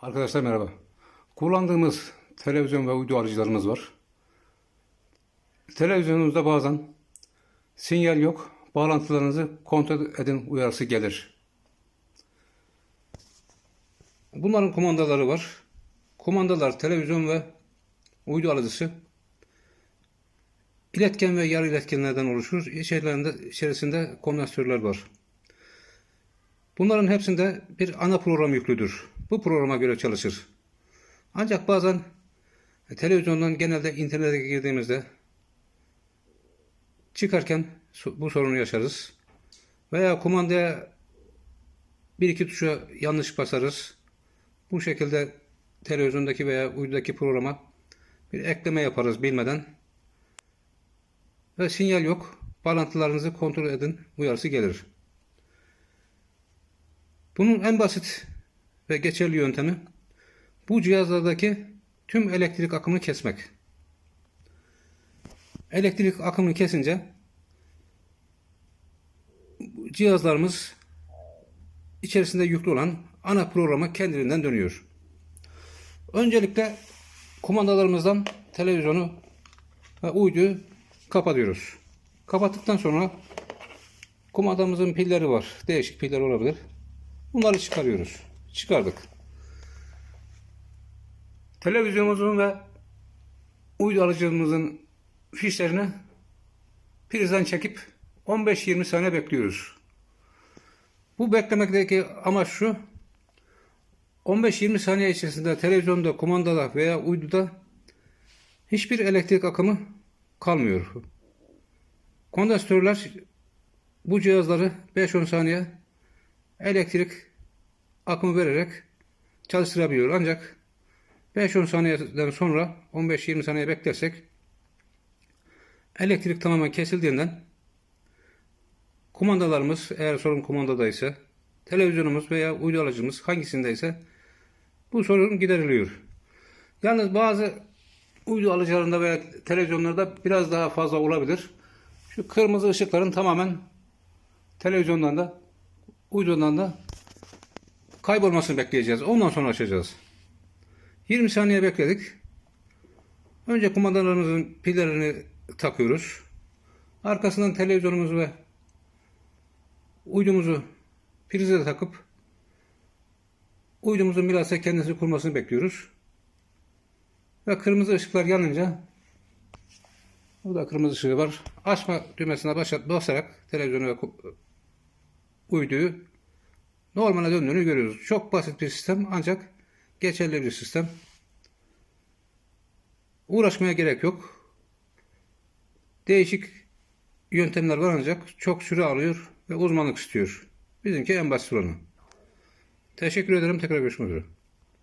Arkadaşlar merhaba. Kullandığımız televizyon ve uydu aracılarımız var. Televizyonunuzda bazen sinyal yok, bağlantılarınızı kontrol edin uyarısı gelir. Bunların kumandaları var. Kumandalar televizyon ve uydu alıcısı iletken ve yarı iletkenlerden oluşur. İçerilerinde, içerisinde kondansatörler var. Bunların hepsinde bir ana program yüklüdür. Bu programa göre çalışır. Ancak bazen e, televizyondan genelde internete girdiğimizde çıkarken bu sorunu yaşarız. Veya kumandaya bir iki tuşa yanlış basarız. Bu şekilde televizyondaki veya uydudaki programa bir ekleme yaparız bilmeden. Ve sinyal yok. Bağlantılarınızı kontrol edin. Uyarısı gelir. Bunun en basit ve geçerli yöntemi bu cihazlardaki tüm elektrik akımını kesmek. Elektrik akımını kesince cihazlarımız içerisinde yüklü olan ana programa kendiliğinden dönüyor. Öncelikle kumandalarımızdan televizyonu ve uyduyu kapatıyoruz. Kapattıktan sonra kumandamızın pilleri var. Değişik piller olabilir. Bunları çıkarıyoruz. Çıkardık. Televizyonumuzun ve uydu alıcımızın fişlerini prizden çekip 15-20 saniye bekliyoruz. Bu beklemekteki amaç şu. 15-20 saniye içerisinde televizyonda, kumandada veya uyduda hiçbir elektrik akımı kalmıyor. Kondansatörler bu cihazları 5-10 saniye elektrik akımı vererek çalıştırabiliyor. Ancak 5-10 saniyeden sonra 15-20 saniye beklersek elektrik tamamen kesildiğinden kumandalarımız eğer sorun kumandadaysa televizyonumuz veya uydu alıcımız hangisindeyse bu sorun gideriliyor. Yalnız bazı uydu alıcılarında veya televizyonlarda biraz daha fazla olabilir. Şu kırmızı ışıkların tamamen televizyondan da uydudan da kaybolmasını bekleyeceğiz. Ondan sonra açacağız. 20 saniye bekledik. Önce kumandalarımızın pillerini takıyoruz. Arkasından televizyonumuzu ve uydumuzu prize takıp uydumuzun bilhassa kendisi kurmasını bekliyoruz. Ve kırmızı ışıklar yanınca burada kırmızı ışığı var. Açma düğmesine basarak televizyonu ve uyduyu normale döndüğünü görüyoruz. Çok basit bir sistem ancak geçerli bir sistem. Uğraşmaya gerek yok. Değişik yöntemler var ancak çok süre alıyor ve uzmanlık istiyor. Bizimki en basit olanı. Teşekkür ederim. Tekrar görüşmek üzere.